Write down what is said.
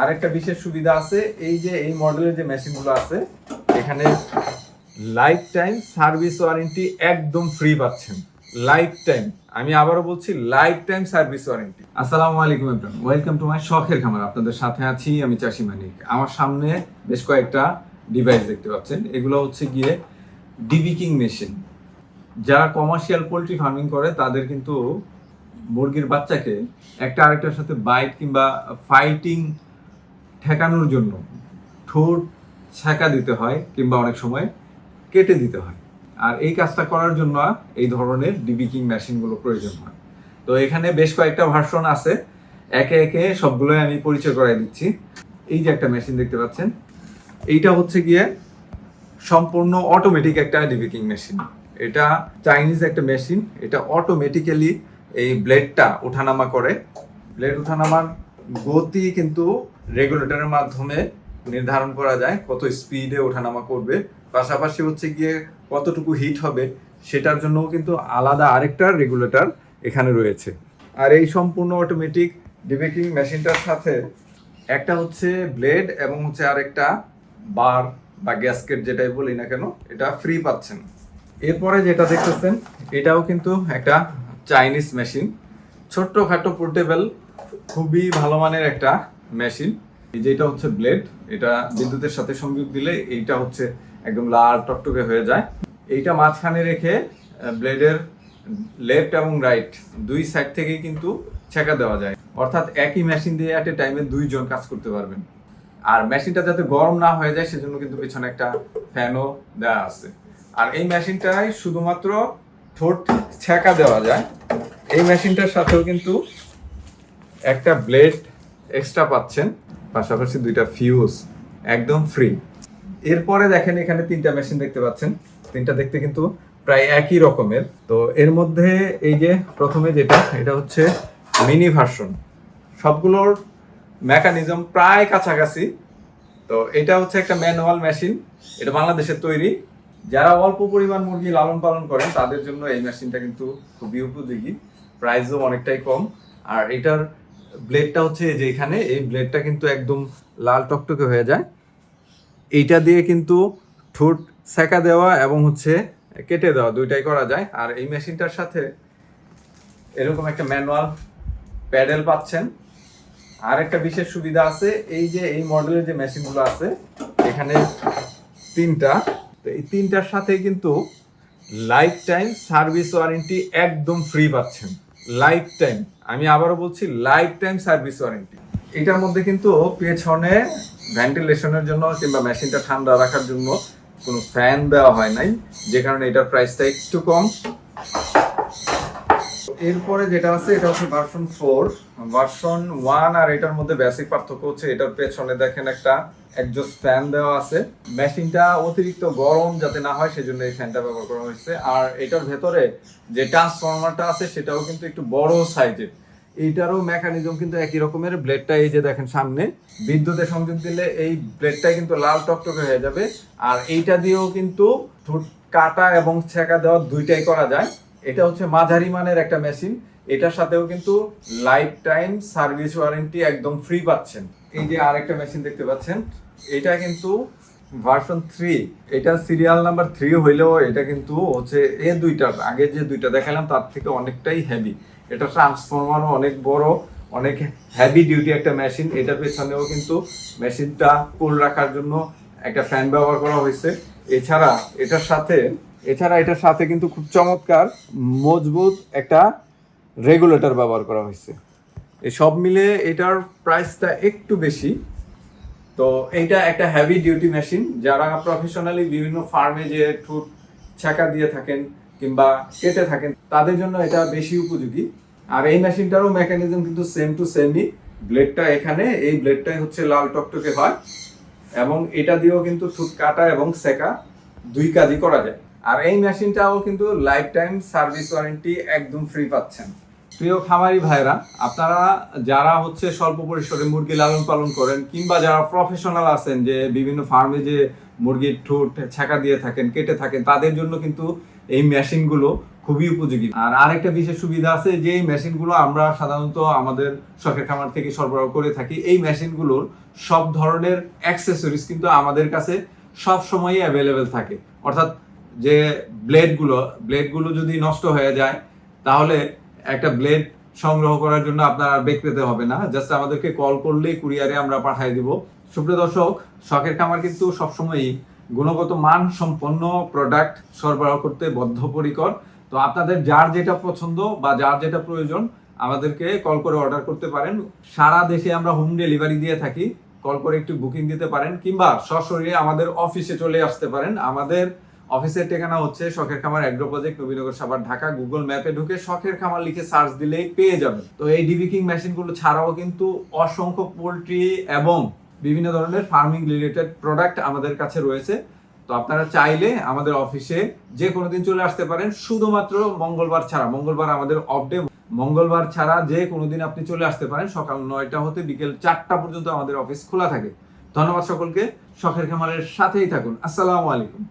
আর একটা বিশেষ সুবিধা আছে, এই যে এই মডেলের যে মেশিনগুলো আছে, এখানে লাইফ টাইম সার্ভিস ওয়ারেন্টি একদম ফ্রি পাচ্ছেন। লাইফ টাইম আমি আবারও বলছি লাইফ টাইম সার্ভিস ওয়ারেন্টি আসসালামু আলাইকুম ওয়েলকাম টু মাই শখের খামার। আপনাদের সাথে আছি আমি চাষি মানিক। আমার সামনে বেশ কয়েকটা ডিভাইস দেখতে পাচ্ছেন। এগুলো হচ্ছে গিয়ে ডিবিকিং মেশিন যারা কমার্শিয়াল পোলট্রি ফার্মিং করে, তাদের কিন্তু মুরগির বাচ্চাকে একটা আরেকটার সাথে বাইট কিংবা ফাইটিং ঠেকানোর জন্য ঠোঁট ছ্যাঁকা দিতে হয় কিংবা অনেক সময় কেটে দিতে হয়। আর এই কাজটা করার জন্য এই ধরনের ডিবিকিং মেশিনগুলো প্রয়োজন হয়। তো এখানে বেশ কয়েকটা ভার্সন আছে। একে একে সবগুলোই আমি পরিচয় করাই দিচ্ছি। এই যে একটা মেশিন দেখতে পাচ্ছেন, এইটা হচ্ছে গিয়ে সম্পূর্ণ অটোমেটিক একটা ডিবিকিং মেশিন এটা চাইনিজ একটা মেশিন এটা অটোমেটিক্যালি এই ব্লেডটা ওঠানামা করে। ব্লেড ওঠানামার গতি কিন্তু রেগুলেটরের মাধ্যমে নির্ধারণ করা যায়, কত স্পিডে ওঠানামা করবে। পাশাপাশি হচ্ছে গিয়ে কতটুকু হিট হবে, সেটার জন্যও কিন্তু আলাদা আরেকটা রেগুলেটর এখানে রয়েছে। আর এই সম্পূর্ণ অটোমেটিক ডিবেকিং মেশিনটার সাথে একটা হচ্ছে ব্লেড এবং হচ্ছে আরেকটা বার বা গ্যাসকেট যেটাই বলি না কেন, এটা ফ্রি পাচ্ছেন। এরপরে যেটা দেখতেছেন, এটাও কিন্তু একটা চাইনিজ মেশিন ছোট্টখাটো পোর্টেবল খুবই ভালো মানের একটা মেশিন যেটা হচ্ছে ব্লেড এটা বিদ্যুতের সাথে সংযোগ দিলে এইটা হচ্ছে একদম লাল টকটকে হয়ে যায়। এইটা মাঝখানে রেখে ব্লেডের লেফট এবং রাইট দুই সাইড থেকেই কিন্তু ছেঁকা দেওয়া যায়। অর্থাৎ একই মেশিন দিয়ে একটা টাইমে দুইজন কাজ করতে পারবেন। আর মেশিনটা যাতে গরম না হয়ে যায়, সেজন্য কিন্তু পেছনে একটা ফ্যানও দেওয়া আছে। আর এই মেশিনটায় শুধুমাত্র ঠোঁট ছেঁকা দেওয়া যায়। এই মেশিনটার সাথেও কিন্তু একটা ব্লেড এক্সট্রা পাচ্ছেন, পাশাপাশি দুইটা ফিউজ একদম ফ্রি এরপরে দেখেন এখানে তিনটা মেশিন দেখতে পাচ্ছেন। তিনটা দেখতে কিন্তু প্রায় একই রকমের। তো এর মধ্যে এই যে প্রথমে যেটা, এটা হচ্ছে মিনি ভার্সন সবগুলোর মেকানিজম প্রায় কাছাকাছি। তো এটা হচ্ছে একটা ম্যানুয়াল মেশিন এটা বাংলাদেশের তৈরি। যারা অল্প পরিমাণ মুরগি লালন পালন করেন, তাদের জন্য এই মেশিনটা কিন্তু খুবই উপযোগী। প্রাইসও অনেকটাই কম। আর এটার ব্লেডটা হচ্ছে যে এখানে, এই ব্লেডটা কিন্তু একদম লাল টকটকে হয়ে যায়। এইটা দিয়ে কিন্তু ঠোঁট সেকা দেওয়া এবং হচ্ছে কেটে দেওয়া দুইটাই করা যায়। আর এই মেশিনটার সাথে এরকম একটা ম্যানুয়াল প্যাডেল পাচ্ছেন। আর একটা বিশেষ সুবিধা আছে, এই যে এই মডেলের যে মেশিনগুলো আছে, এখানে তিনটা। তো এই তিনটার সাথে কিন্তু লাইফ টাইম সার্ভিস ওয়ারেন্টি একদম ফ্রি পাচ্ছেন। লাইফ টাইম আমি আবারও বলছি লাইফ টাইম সার্ভিস ওয়ারেন্টি এটার মধ্যে কিন্তু পেছনে ভেন্টিলেশনের জন্য কিংবা মেশিনটা ঠান্ডা রাখার জন্য কোনো ফ্যান দেওয়া হয় নাই। যে কারণে এটার প্রাইসটা একটু কম। এরপরে যেটা আছে, এটা হচ্ছে ভার্সন ফোর ভার্সন ওয়ান আর এটার মধ্যে বেসিক পার্থক্য হচ্ছে, এটার পেছনে দেখেন একটা একজস্ট ফ্যান দেওয়া আছে। মেশিনটা অতিরিক্ত গরম যাতে না হয়, সেজন্য এই ফ্যানটা ব্যবহার করা হয়েছে। আর এটার ভেতরে যে ট্রান্সফরমারটা আছে, সেটাও কিন্তু একটু বড় সাইজের এইটারও মেকানিজম কিন্তু একই রকমের। ব্লেডটা এই যে দেখেন সামনে, বিদ্যুতে সংযোগ দিলে এই ব্লেডটা কিন্তু লাল টকটকে হয়ে যাবে। আর এইটা দিয়েও কিন্তু কাটা এবং ছেঁকা দেওয়া দুইটাই করা যায়। এটা হচ্ছে মাঝারি মানের একটা মেশিন। এটার সাথেও কিন্তু লাইফ টাইম সার্ভিস ওয়ারেন্টি একদম ফ্রি পাচ্ছেন। এই যে আরেকটা মেশিন দেখতে পাচ্ছেন, এটা কিন্তু ভার্সন থ্রি এটা সিরিয়াল নাম্বার থ্রি হইলেও এটা কিন্তু হচ্ছে এ দুইটার আগে যে দুইটা দেখালাম তার থেকে অনেকটাই হেভি এটা ট্রান্সফরমারও অনেক বড়, অনেক হেভি ডিউটি একটা মেশিন এটার পেছনেও কিন্তু মেশিনটা কুল রাখার জন্য একটা ফ্যান ব্যবহার করা হয়েছে। এছাড়া এটার সাথে এছাড়া এটার সাথে কিন্তু খুব চমৎকার, মজবুত একটা রেগুলেটর ব্যবহার করা হয়েছে। এই সব মিলে এটার প্রাইসটা একটু বেশি। তো এইটা একটা হেভি ডিউটি মেশিন যারা প্রফেশনালি বিভিন্ন ফার্মে যে ঠুট ছাকা দিয়ে থাকেন কিংবা কেটে থাকেন, তাদের জন্য এটা বেশি উপযোগী। আর এই মেশিনটারও মেকানিজম কিন্তু সেম টু সেমই ব্লেডটা এখানে, এই ব্লেডটাই হচ্ছে লাল টকটকে হয়। এবং এটা দিয়েও কিন্তু ঠোঁট কাটা এবং সেকা দুই কাজই করা যায়। আর এই মেশিনটাও কিন্তু লাইফ টাইম সার্ভিস ওয়ারেন্টি একদম ফ্রি পাচ্ছেন। প্রিয় খামারি ভাইরা, আপনারা যারা হচ্ছে স্বল্প পরিসরে মুরগি লালন পালন করেন কিংবা যারা প্রফেশনাল আছেন যে বিভিন্ন ফার্মে যে মুরগির ঠোঁট ছাকা দিয়ে থাকেন, কেটে থাকেন, তাদের জন্য কিন্তু এই মেশিনগুলো খুবই উপযোগী। আর আরেকটা বিশেষ সুবিধা আছে যে এই মেশিনগুলো আমরা সাধারণত আমাদের শখের খামার থেকে সরবরাহ করে থাকি। এই মেশিনগুলোর সব ধরনের অ্যাক্সেসরিজ কিন্তু আমাদের কাছে সব সময়ই অ্যাভেলেবেল থাকে। অর্থাৎ যে ব্লেডগুলো ব্লেডগুলো যদি নষ্ট হয়ে যায়, তাহলে একটা ব্লেড সংগ্রহ করার জন্য আপনার আর বেগ পেতে হবে না। জাস্ট আমাদেরকে কল করলেই কুরিয়ারে আমরা পাঠিয়ে দিব। সুপ্রিয় দর্শক, শখের খামার কিন্তু সবসময়ই গুণগত মান সম্পন্ন প্রোডাক্ট সরবরাহ করতে বদ্ধপরিকর। তো আপনাদের যার যেটা পছন্দ বা যার যেটা প্রয়োজন, আমাদেরকে কল করে অর্ডার করতে পারেন। সারা দেশে আমরা হোম ডেলিভারি দিয়ে থাকি। কল করে একটু বুকিং দিতে পারেন, কিংবা সরাসরি আমাদের অফিসে চলে আসতে পারেন। আমাদের অফিসের ঠিকানা হচ্ছে শখের খামার agro project Nabinagar Savar, Dhaka. Google ম্যাপে ঢুকে শখের খামার লিখে সার্চ দিলেই পেয়ে যাবেন। তো এই ডিবি কিং মেশিনগুলো ছাড়াও কিন্তু অসংখ্য পোলট্রি এবং বিভিন্ন ধরনের ফার্মিং রিলেটেড প্রোডাক্ট আমাদের কাছে রয়েছে। তো আপনারা চাইলে আমাদের অফিসে যে কোনো দিন চলে আসতে পারেন। শুধুমাত্র মঙ্গলবার ছাড়া, মঙ্গলবার আমাদের অফ ডে মঙ্গলবার ছাড়া যে কোনো দিন আপনি চলে আসতে পারেন। সকাল নয়টা হতে বিকেল চারটা পর্যন্ত আমাদের অফিস খোলা থাকে। ধন্যবাদ সকলকে। শখের খামারের সাথেই থাকুন। আসসালামু আলাইকুম।